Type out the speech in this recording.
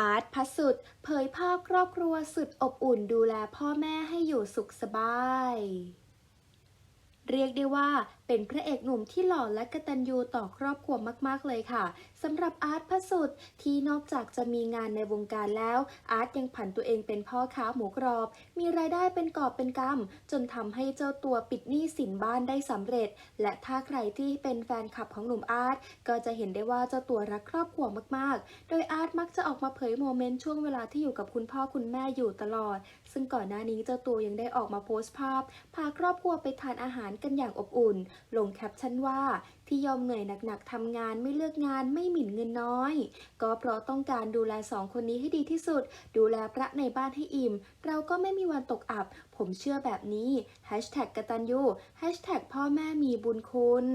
อาร์ตพัสสุดเผยภาพครอบครัวสุดอบอุ่นดูแลพ่อแม่ให้อยู่สุขสบาย เรียกได้ว่า เป็นพระเอกหนุ่มที่หล่อและกตัญญูต่อครอบครัวมาก ๆ เลยค่ะสำหรับอาร์ตพระสุดที่นอกจากจะมีงานในวงการแล้ว อาร์ตยังผันตัวเองเป็นพ่อค้าหมูกรอบ มีรายได้เป็นกอบเป็นกำจนทำให้เจ้าตัวปิดหนี้สินบ้านได้สำเร็จ และถ้าใครที่เป็นแฟนคลับของหนุ่มอาร์ตก็จะเห็นได้ว่าเจ้าตัวรักครอบครัวมาก ๆ โดยอาร์ตมักจะออกมาเผยโมเมนต์ช่วงเวลาที่อยู่กับคุณพ่อคุณแม่อยู่ตลอด ซึ่งก่อนหน้านี้เจ้าตัวยังได้ออกมาโพสต์ภาพ พาครอบครัวไปทานอาหารกันอย่างอบอุ่นลงแคปชั่นว่าที่ยอมเหนื่อยหนักๆทำงานไม่เลือกงานไม่หมิ่นเงินน้อย ก็เพราะต้องการดูแลสองคนนี้ให้ดีที่สุด ดูแลพระในบ้านให้อิ่ม เราก็ไม่มีวันตกอับ ผมเชื่อแบบนี้ hashtag กตัญญู พ่อแม่มีบุญคุณ